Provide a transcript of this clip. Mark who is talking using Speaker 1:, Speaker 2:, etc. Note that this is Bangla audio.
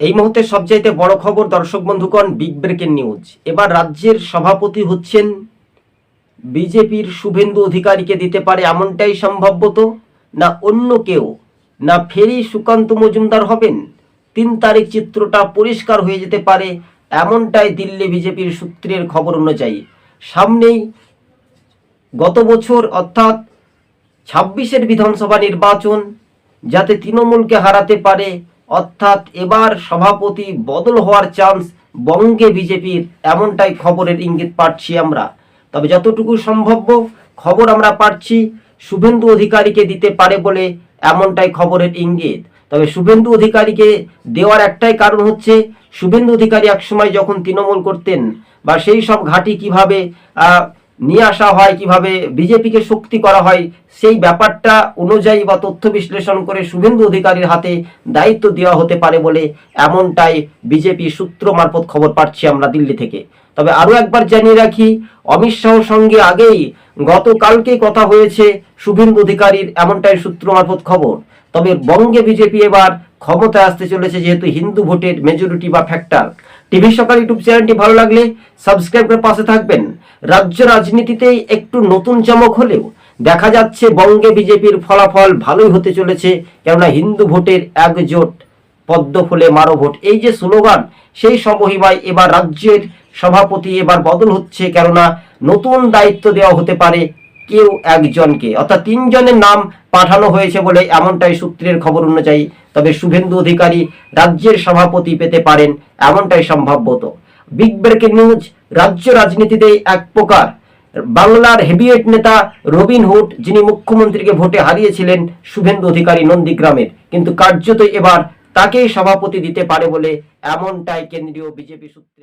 Speaker 1: এই মুহূর্তে সবচাইতে বড় খবর দর্শক বন্ধুগণ বিগ ব্রেকিং নিউজ। এবার রাজ্যের সভাপতি হচ্ছেন বিজেপির শুভেন্দু অধিকারীকে দিতে পারে এমনটাই সম্ভবত, না অন্য কেউ, না ফেরি সুকান্ত মজুমদার হবেন, তিন তারিখ চিত্রটা পরিষ্কার হয়ে যেতে পারে এমনটাই দিল্লি বিজেপির সূত্রের খবর অনুযায়ী। সামনেই গত বছর অর্থাৎ ছাব্বিশের বিধানসভা নির্বাচন, যাতে তৃণমূলকে হারাতে পারে অর্থাৎ এবার সভাপতি বদল হওয়ার চান্স বঙ্গে বিজেপির, এমনটাই খবরের ইঙ্গিত পাচ্ছি আমরা। তবে যতটুকু সম্ভাব্য খবর আমরা পাচ্ছি, শুভেন্দু অধিকারীকে দিতে পারে বলে এমনটাই খবরের ইঙ্গিত। তবে শুভেন্দু অধিকারীকে দেওয়ার একটাই কারণ হচ্ছে, শুভেন্দু অধিকারী একসময় যখন তৃণমূল করতেন, বা সেই সব ঘাঁটি কীভাবে নিয়ে আসা হয়, কীভাবে বিজেপিকে শক্তি করা হয়, সেই ব্যাপারটা অনুযায়ী বা তথ্য বিশ্লেষণ করে শুভেন্দু অধিকারীর হাতে দায়িত্ব দেওয়া হতে পারে বলে এমনটাই বিজেপি সূত্র মারফত খবর পাচ্ছি আমরা দিল্লি থেকে। তবে আরও একবার জানিয়ে রাখি, অমিত শাহর সঙ্গে আগেই গতকালকে কথা হয়েছে শুভেন্দু অধিকারীর এমনটাই সূত্র মারফত খবর। তবে বঙ্গে বিজেপি এবার ক্ষমতায় আসতে চলেছে যেহেতু হিন্দু ভোটের মেজরিটি বা ফ্যাক্টর টিভি সকাল ইউটিউব চ্যানেলটি ভালো লাগলে সাবস্ক্রাইব করে পাশে থাকবেন। রাজ্য রাজনীতিতে একটু নতুন চমক হলেও দেখা যাচ্ছে বঙ্গে বিজেপির ফলাফল ভালোই হতে চলেছে, কেননা হিন্দু ভোটের একজোট পদ্ম ফুলে মারো ভোট। এই যে স্লোগান, সেই সমহিমায় এবার রাজ্যের সভাপতি এবার বদল হচ্ছে, কেননা নতুন দায়িত্ব দেওয়া হতে পারে কেউ একজনকে। অর্থাৎ তিনজনের নাম পাঠানো হয়েছে বলে এমনটাই সূত্রের খবর অনুযায়ী তবে শুভেন্দু অধিকারী রাজ্যের সভাপতি পেতে পারেন এমনটাই সম্ভাব্যত। বিগ ব্রেকিং নিউজ রাজ্য রাজনীতিতে এক প্রকার। বাংলার হেভিওয়েট নেতা রবিন হুড, যিনি মুখ্যমন্ত্রীকে ভোটে হারিয়েছিলেন, শুভেন্দু অধিকারী নন্দীগ্রামের। কিন্তু কার্যত এবার তাকেই সভাপতি দিতে পারে বলে এমনটাই কেন্দ্রীয় বিজেপি সূত্রে